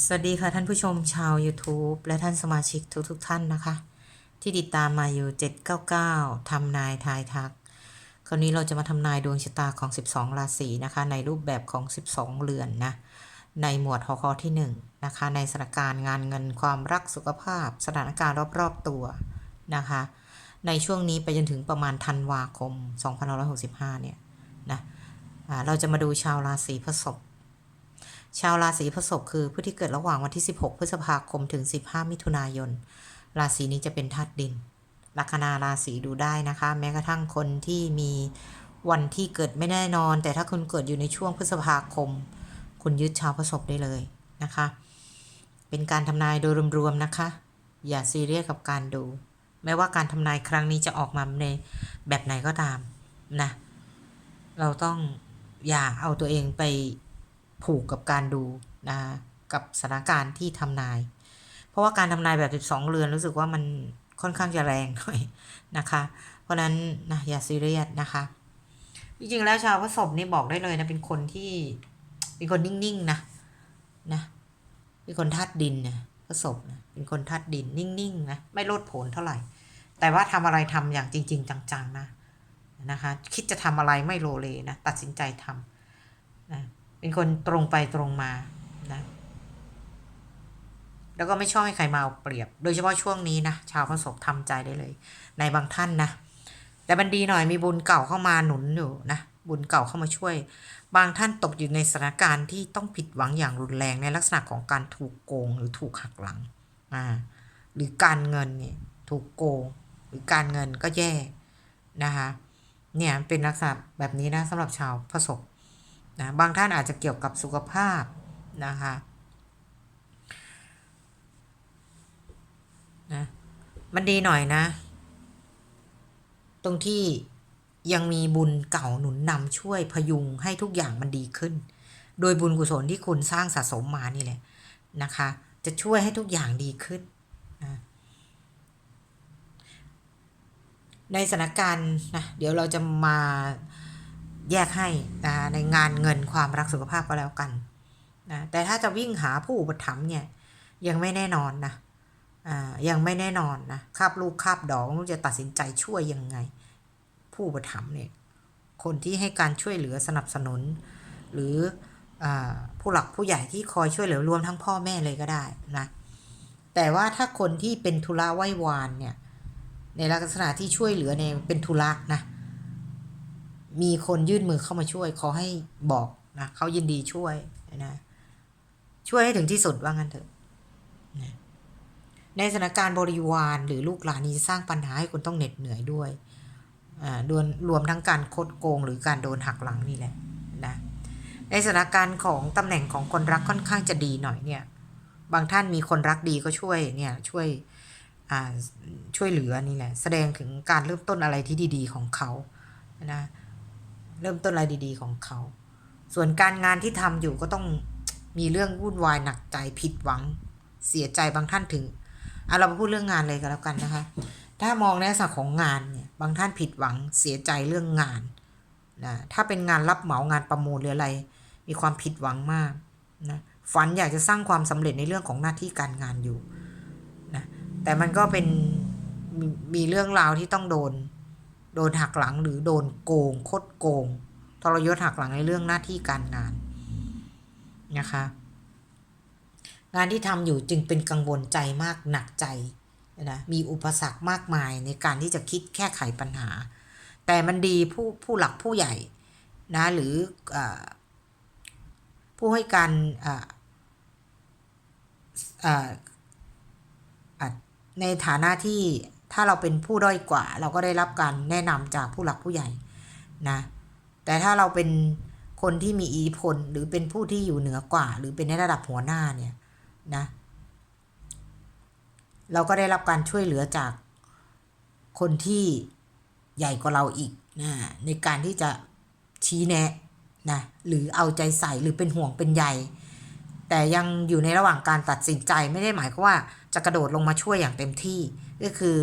สวัสดีค่ะท่านผู้ชมชาว YouTube และท่านสมาชิกทุกๆทท่านนะคะ ที่ติดตามมาอยู่ 799ทำนายทายทัก คราวนี้เราจะมาทำนายดวงชะตาของ 12 ราศีนะคะ ในรูปแบบของ 12 เรือนนะ ในหมวดหอคอที่1นะคะ ในสถานการณ์งานเงินความรักสุขภาพ สถานการณ์รอบๆตัวนะคะ ในช่วงนี้ไปจนถึงประมาณธันวาคม 2565 เนี่ยนะเราจะมาดูชาวราศีพฤษภ ชาวราศีพฤษภคือผู้ที่เกิดระหว่างวันที่ 16 พฤษภาคมถึง 15 มิถุนายน ราศีนี้จะเป็นธาตุดิน ลัคนาราศีดูได้นะคะ แม้กระทั่งคนที่มีวันที่เกิดไม่แน่นอน แต่ถ้าคุณเกิดอยู่ในช่วงพฤษภาคม คุณยึดชาวพฤษภได้เลยนะคะ เป็นการทำนายโดยรวมๆนะคะ อย่าซีเรียสกับการดู แม้ว่าการทำนายครั้งนี้จะออกมาในแบบไหนก็ตามนะเราต้องอย่าเอาตัวเองไป ผูกกับการดูนะกับสถานการณ์ที่ทำนาย เพราะว่าการทำนายแบบ 12 เรือนรู้สึกว่ามันค่อนข้างจะแรงหน่อยนะคะ เพราะฉะนั้นนะอย่าซีเรียสนะคะจริงๆแล้วชาวพฤษภนี่บอกได้เลยนะเป็นคนที่เป็นคนนิ่งๆนะนะเป็นคนธาตุดินนะพฤษภนะเป็นคนธาตุดินนิ่งๆนะไม่โลดโผนเท่าไหร่ แต่ว่าทำอะไรทำอย่างจริง ๆ จังๆนะนะคะ คิดจะทำอะไรไม่โลเลนะตัดสินใจทำนะ เป็นคนตรงไปตรงมานะแล้วก็ไม่ชอบให้ใครมาเอาเปรียบ โดยเฉพาะช่วงนี้นะชาวพระศกทำใจได้เลย ในบางท่านนะแต่มันดีหน่อยมีบุญเก่าเข้ามาหนุนอยู่นะบุญเก่าเข้ามาช่วย บางท่านตกอยู่ในสถานการณ์ที่ต้องผิดหวังอย่างรุนแรงในลักษณะของการถูกโกงหรือถูกหักหลังอ่าหรือการเงินเนี่ยถูกโกง หรือการเงินก็แย่นะคะเนี่ยเป็นลักษณะแบบนี้นะสำหรับชาวพระศก นะบางท่านอาจจะเกี่ยวกับสุขภาพนะคะนะมันดีหน่อยนะ ตรงที่ยังมีบุญเก่าหนุนนำช่วยพยุงให้ทุกอย่างมันดีขึ้น โดยบุญกุศลที่คุณสร้างสะสมมานี่แหละนะคะ จะช่วยให้ทุกอย่างดีขึ้นนะในสถานการณ์นะเดี๋ยวเราจะมา แยกให้นะในงานเงินความรักสุขภาพก็แล้วกันนะแต่ถ้าจะวิ่งหาผู้อุปถัมภ์เนี่ยยังไม่แน่นอนนะอ่ายังไม่แน่นอนนะคาบลูกคาบดอกจะตัดสินใจช่วยยังไง ผู้อุปถัมภ์เนี่ยคนที่ให้การช่วยเหลือสนับสนุน หรืออผู้หลักผู้ใหญ่ที่คอยช่วยเหลือรวมทั้งพ่อแม่เลยก็ได้นะแต่ว่าถ้าคนที่เป็นธุระไหว้วานเนี่ยในลักษณะที่ช่วยเหลือเนี่ยเป็นธุระนะ มีคนยื่นมือเข้ามาช่วย ขอให้บอกนะเขายินดีช่วยนะช่วยให้ถึงที่สุดว่างั้นเถอะนะในสถานการณ์บริวารหรือลูกหลานนี้จะสร้างปัญหาให้คุณต้องเหน็ดเหนื่อยด้วยอ่าดวนรวมทั้งการคดโกงหรือการโดนหักหลังนี่แหละนะในสถานการณ์ของตำแหน่งของคนรักค่อนข้างจะดีหน่อยเนี่ย บางท่านมีคนรักดีก็ช่วยเนี่ยช่วยอ่าช่วยเหลือนี่แหละ แสดงถึงการเริ่มต้นอะไรที่ดี ๆ ของเขานะ เริ่มต้นอะไรดีๆของเขา ส่วนการงานที่ทำอยู่ก็ต้องมีเรื่องวุ่นวายหนักใจผิดหวัง เสียใจบางท่านถึงเอาเรามาพูดเรื่องงานเลยก็แล้วกันนะคะ ถ้ามองในลักษณะของงานเนี่ยบางท่านผิดหวังเสียใจเรื่องงานนะถ้าเป็นงานรับเหมางานประมูลหรืออะไร มีความผิดหวังมากนะฝันอยากจะสร้างความสำเร็จในเรื่องของหน้าที่การงานอยู่นะแต่มันก็เป็นมมีเรื่องราวที่ต้องโดน โดนหักหลังหรือโดนโกงคดโกง ทรยศหักหลังในเรื่องหน้าที่การงานนะคะ งานที่ทำอยู่จึงเป็นกังวลใจมากหนักใจนะมีอุปสรรคมากมายในการที่จะคิดแก้ไขปัญหา แต่มันดีผู้ผู้หลักผู้ใหญ่นะหรืออผู้ให้การในฐานะที่ ถ้าเราเป็นผู้ด้อยกว่า เราก็ได้รับการแนะนำจากผู้หลักผู้ใหญ่นะแต่ถ้าเราเป็นคนที่มีอิทธิพลหรือเป็นผู้ที่อยู่เหนือกว่า หรือเป็นในระดับหัวหน้าเนี่ยนะเราก็ได้รับการช่วยเหลือจากคนที่ใหญ่กว่าเราอีกนะในการที่จะชี้แนะนะหรือเอาใจใส่หรือเป็นห่วงเป็นใย แต่ยังอยู่ในระหว่างการตัดสินใจไม่ได้หมายความว่าจะกระโดดลงมาช่วยอย่างเต็มที่ ก็คือ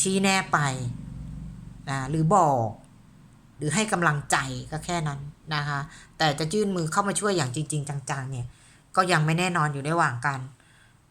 ชี้แน่ไปนะหรือบอก หรือให้กำลังใจก็แค่นั้นนะคะ แต่จะยื่นมือเข้ามาช่วยอย่างจริง ๆ จัง ๆ เนี่ย ก็ยังไม่แน่นอนอยู่ในระหว่างการ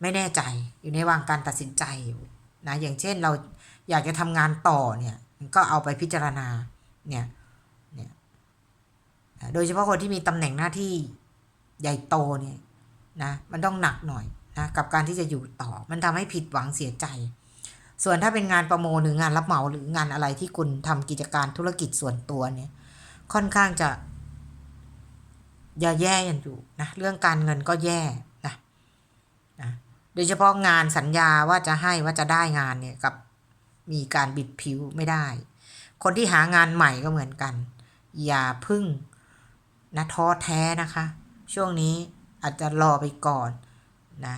ไม่แน่ใจอยู่ในระหว่างการตัดสินใจอยู่นะอย่างเช่นเราอยากจะทำงานต่อเนี่ยก็เอาไปพิจารณาเนี่ยเนี่ยโดยเฉพาะคนที่มีตำแหน่งหน้าที่ใหญ่โตเนี่ย นะมันต้องหนักหน่อยนะกับการที่จะอยู่ต่อ มันทำให้ผิดหวังเสียใจ ส่วนถ้าเป็นงานประโมหรืองานรับเหมาหรืองานอะไรที่คุณทำกิจการธุรกิจส่วนตัวเนี่ยค่อนข้างจะอย่าแย่กันอยู่นะเรื่องการเงินก็แย่นะนะโดยเฉพาะงานสัญญาว่าจะให้ว่าจะได้งานเนี่ยกับมีการบิดผิวไม่ได้ คนที่หางานใหม่ก็เหมือนกัน อย่าพึ่งนะท้อแท้นะคะ ช่วงนี้ อาจจะรอไปก่อนนะ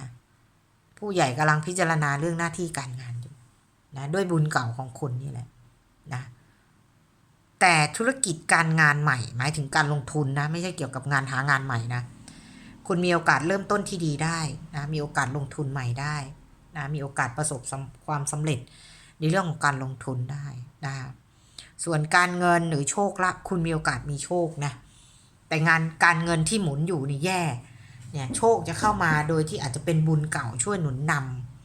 ผู้ใหญ่กำลังพิจารณาเรื่องหน้าที่การงานอยู่นะด้วยบุญเก่าของคุณนี่แหละนะแต่ธุรกิจการงานใหม่ หมายถึงการลงทุนนะ ไม่ใช่เกี่ยวกับงานหางานใหม่นะ คุณมีโอกาสเริ่มต้นที่ดีได้นะมีโอกาสลงทุนใหม่ได้นะมีโอกาสประสบความสำเร็จในเรื่องของการลงทุนได้นะส่วนการเงินหรือโชคละ คุณมีโอกาสมีโชคนะแต่งานการเงินที่หมุนอยู่นี่แย่ เนี่ยโชคจะเข้ามาโดยที่อาจจะเป็นบุญเก่าช่วยหนุนน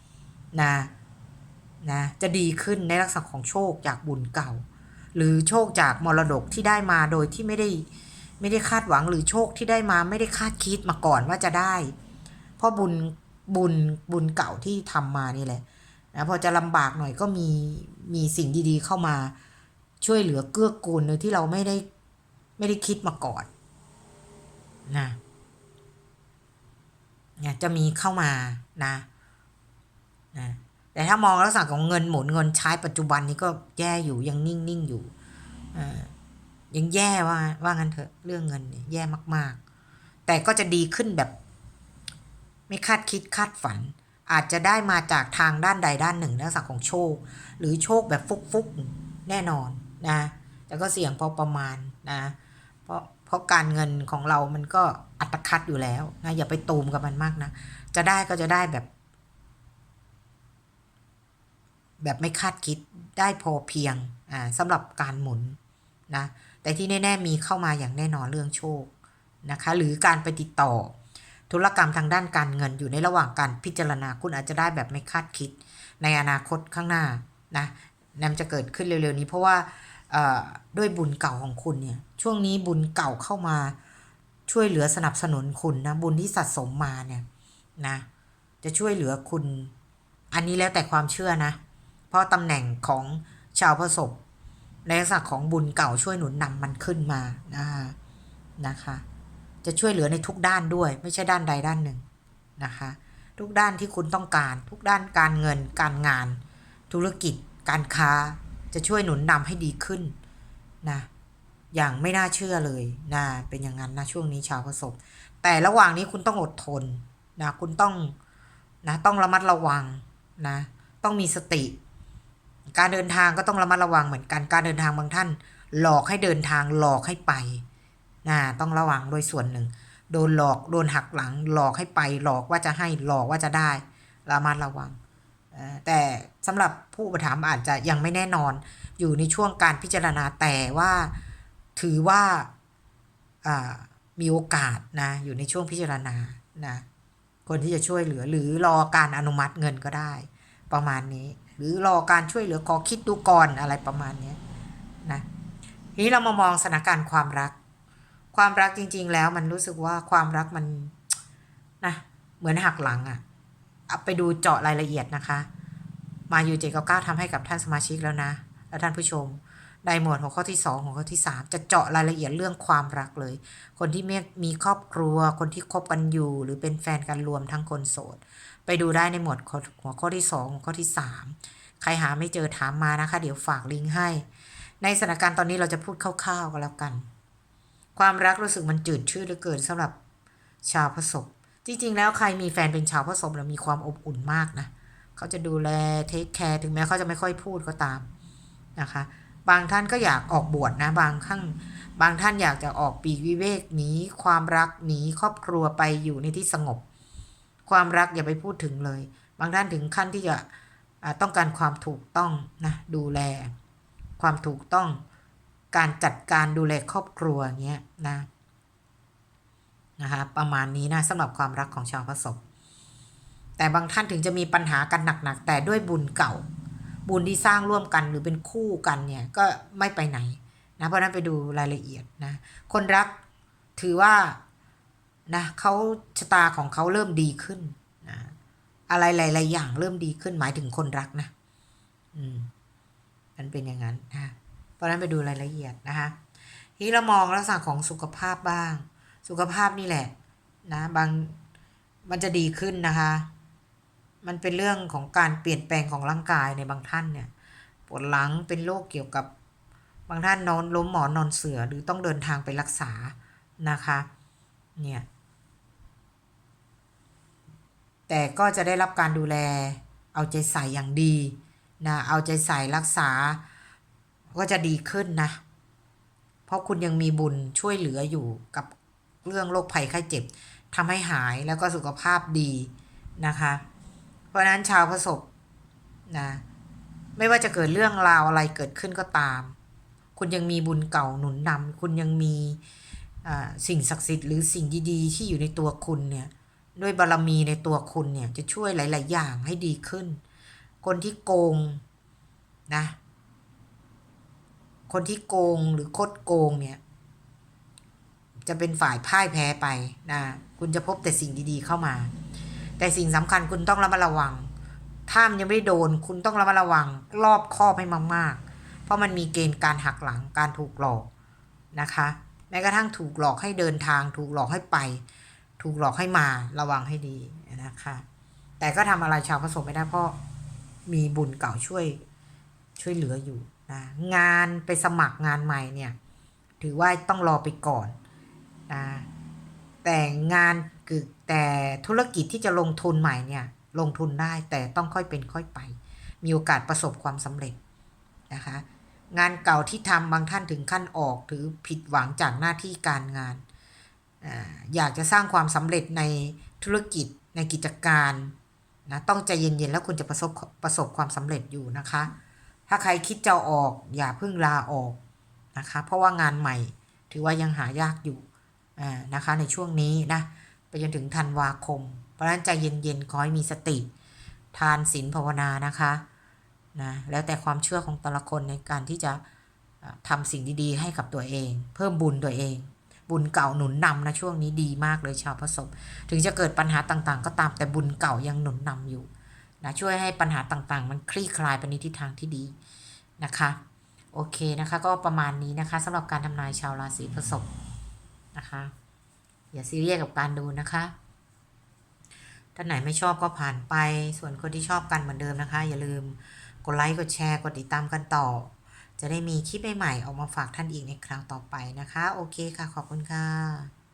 ำนะนะจะดีขึ้นในลักษณะของโชคจากบุญเก่า หรือโชคจากมรดกที่ได้มาโดยที่ไม่ได้ไม่ได้คาดหวังหรือโชคที่ได้มาไม่ได้คาดคิดมาก่อนว่าจะได้ เพราะบุญบุญบุญเก่าที่ทำมานี่แหละนะพอจะลำบากหน่อยก็มีมีสิ่งดีๆเข้ามาช่วยเหลือเกื้อกูลโดยที่เราไม่ได้ไม่ได้คิดมาก่อนนะ เนี่ยจะมีเข้ามานะนะแต่ถ้ามองลักษณะของเงินหมุนเงินใช้ปัจจุบันนี้ก็แย่อยู่ยังนิ่งๆอยู่ยังแย่ว่าว่างั้นเถอะเรื่องเงินเนี่ยแย่มาก ๆ แต่ก็จะดีขึ้นแบบ ไม่คาดคิดคาดฝัน อาจจะได้มาจากทางด้านใดด้านหนึ่งลักษณะของโชค หรือโชคแบบฟุกๆแน่นอนนะแต่ก็เสี่ยงพอประมาณนะ เพราะเพราะการเงินของเรามันก็ อัตคัดอยู่แล้วนะอย่าไปตูมกับมันมากนะ จะได้ก็จะได้แบบ แบบไม่คาดคิดได้พอเพียงอ่าสำหรับการหมุนนะ แต่ที่แน่ ๆ มีเข้ามาอย่างแน่นอนเรื่องโชคนะคะ หรือการไปติดต่อ ธุรกรรมทางด้านการเงินอยู่ในระหว่างการพิจารณาคุณอาจจะได้แบบไม่คาดคิด ในอนาคตข้างหน้านะนั่นจะเกิดขึ้นเร็วๆนี้เพราะว่าด้วยบุญเก่าของคุณเนี่ย ช่วงนี้บุญเก่าเข้ามา ช่วยเหลือสนับสนุนคุณนะบุญที่สะสมมาเนี่ยนะจะช่วยเหลือคุณ อันนี้แล้วแต่ความเชื่อนะ เพราะตำแหน่งของชาวประสบ ในลักษณะของบุญเก่าช่วยหนุนนำมันขึ้นมานะนะคะ จะช่วยเหลือในทุกด้านด้วย ไม่ใช่ด้านใดด้านหนึ่งนะคะ ทุกด้านที่คุณต้องการ ทุกด้านการเงิน การงาน ธุรกิจ การค้า จะช่วยหนุนนำให้ดีขึ้นนะ อย่างไม่น่าเชื่อเลยนะเป็นอย่างนั้นนะช่วงนี้ชาวประสบแต่ระหว่างนี้คุณต้องอดทนนะคุณต้องนะต้องระมัดระวังนะต้องมีสติ การเดินทางก็ต้องระมัดระวังเหมือนกันการเดินทางบางท่าน หลอกให้เดินทางหลอกให้ไปนะต้องระวังโดยส่วนหนึ่ง โดนหลอกโดนหักหลัง หลอกให้ไป หลอกว่าจะให้หลอกว่าจะได้ระมัดระวังแต่สำหรับผู้ประถามอาจจะยังไม่แน่นอนอยู่ในช่วงการพิจารณาแต่ว่า ถือว่ามีโอกาสนะอยู่ในช่วงพิจารณานะคนที่จะช่วยเหลือหรือรอการอนุมัติเงินก็ได้ ประมาณนี้ หรือรอการช่วยเหลือขอคิดดูก่อนอะไรประมาณนี้นะทีนี้เรามามองสถานการณ์ความรัก ความรักจริง ๆ แล้วมันรู้สึกว่าความรักมันนะเหมือนหักหลังอะ่ะไปดูเจาะรายละเอียดนะคะ มาอยู่เจ็ดเก้าเก้าทำให้กับท่านสมาชิกแล้วนะ และท่านผู้ชม ในหมวดหัวข้อที่ 2 หัวข้อที่ 3 จะเจาะรายละเอียดเรื่องความรักเลย คนที่มีครอบครัว คนที่คบกันอยู่ หรือเป็นแฟนกันรวมทั้งคนโสด ไปดูได้ในหมวดหัวข้อที่ 2 หัวข้อที่ 3 ใครหาไม่เจอถามมานะคะ เดี๋ยวฝากลิงก์ให้ ในสถานการณ์ตอนนี้เราจะพูดคร่าวๆกันแล้วกัน ความรักรู้สึกมันจืดชืดเหลือเกินสำหรับชาวพศพจริงๆแล้วใครมีแฟนเป็นชาวพศพแล้วมีความอบอุ่นมากนะเขาจะดูแลเทคแคร์ถึงแม้เขาจะไม่ค่อยพูดก็ตามนะคะ บางท่านก็อยากออกบวชนะบางขั้งบางท่านอยากจะออกปีกวิเวกหนีความรักหนีครอบครัวไปอยู่ในที่สงบ ความรักอย่าไปพูดถึงเลย บางท่านถึงขั้นที่จะต้องการความถูกต้องนะดูแล ความถูกต้องการจัดการดูแลครอบครัวเงี้ยนะนะคะประมาณนี้นะสำหรับความรักของชาวพฤษภแต่บางท่านถึงจะมีปัญหากันหนักๆแต่ด้วยบุญเก่า บุญที่สร้างร่วมกันหรือเป็นคู่กันเนี่ยก็ไม่ไปไหนนะเพราะนั้นไปดูรายละเอียดนะ คนรักถือว่านะเขาชะตาของเขาเริ่มดีขึ้นนะอะไรหลายๆอย่างเริ่มดีขึ้นหมายถึงคนรักนะ อืม มันเป็นอย่างนั้นนะเพราะนั้นไปดูรายละเอียดนะคะทีเรามองลักษณะของสุขภาพบ้าง สุขภาพนี่แหละ นะ บางมันจะดีขึ้นนะคะ มันเป็นเรื่องของการเปลี่ยนแปลงของร่างกายในบางท่านเนี่ย ปวดหลังเป็นโรคเกี่ยวกับบางท่านนอนล้มหมอนนอนเสือหรือต้องเดินทางไปรักษานะคะ เนี่ย แต่ก็จะได้รับการดูแล เอาใจใส่อย่างดีนะเอาใจใส่รักษา ก็จะดีขึ้นนะ เพราะคุณยังมีบุญช่วยเหลืออยู่กับเรื่องโรคภัยไข้เจ็บทำให้หายแล้วก็สุขภาพดีนะคะ ราะนั้นชาวประสบนะไม่ว่าจะเกิดเรื่องราวอะไรเกิดขึ้นก็ตาม คุณยังมีบุญเก่าหนุนนำคุณยังมีสิ่งศักดิ์สิทธิ์หรือสิ่งดีๆ ที่อยู่ในตัวคุณเนี่ยด้วยบารรมีในตัวคุณเนี่ยจะช่วยหลาย ๆ อย่างให้ดีขึ้น คนที่โกงนะ คนที่โกงหรือคดโกงเนี่ย จะเป็นฝ่ายพ่ายแพ้ไปนะ คุณจะพบแต่สิ่งดี ๆ เข้ามา แต่สิ่งสำคัญคุณต้องระมัดระวัง ถ้ามันยังไม่โดนคุณต้องระมัดระวัง รอบคอบให้มากๆ เพราะมันมีเกณฑ์การหักหลังการถูกหลอกนะคะ แม้กระทั่งถูกหลอกให้เดินทาง ถูกหลอกให้ไป ถูกหลอกให้มาระวังให้ดีนะคะ แต่ก็ทำอะไรชาวผสมไม่ได้เพราะมีบุญเก่าช่วยช่วยเหลืออยู่นะงานไปสมัครงานใหม่เนี่ย ถือว่าต้องรอไปก่อนนะ แต่งานคือแต่ธุรกิจที่จะลงทุนใหม่เนี่ย ลงทุนได้แต่ต้องค่อยเป็นค่อยไป มีโอกาสประสบความสำเร็จนะคะ งานเก่าที่ทำบางท่านถึงขั้นออกหรือผิดหวังจากหน้าที่การงานอยากจะสร้างความสำเร็จในธุรกิจในกิจการนะต้องใจเย็นๆแล้วคุณจะประสบประสบความสำเร็จอยู่นะคะ ถ้าใครคิดจะออกอย่าเพิ่งลาออกนะคะ เพราะว่างานใหม่ถือว่ายังหายากอยู่ นะคะในช่วงนี้นะไปจนถึงธันวาคม เพราะฉะนั้นใจเย็นๆขอให้มีสติ ทานศีลภาวนานะคะนะแล้วแต่ความเชื่อของแต่ละคนในการที่จะอ่าทำสิ่งดีๆ ให้กับตัวเอง เพิ่มบุญตัวเอง บุญเก่าหนุนนำนะช่วงนี้ดีมากเลยชาวพระสบถึงจะเกิดปัญหาต่างๆ ก็ตามแต่บุญเก่ายังหนุนนำอยู่นะช่วยให้ปัญหาต่างๆ มันคลี่คลายไปในทิศทางที่ดีนะคะ โอเคนะคะ ก็ประมาณนี้นะคะสำหรับการทำนายชาวราศีพฤษภ นะคะ อย่าซีเรียสกับการดูนะคะท่านไหนไม่ชอบก็ผ่านไป ส่วนคนที่ชอบกันเหมือนเดิมนะคะ อย่าลืมกดไลค์กดแชร์กดติดตามกันต่อ จะได้มีคลิปใหม่ๆออกมาฝากท่านอีกในคราวต่อไปนะคะ โอเคค่ะ ขอบคุณค่ะ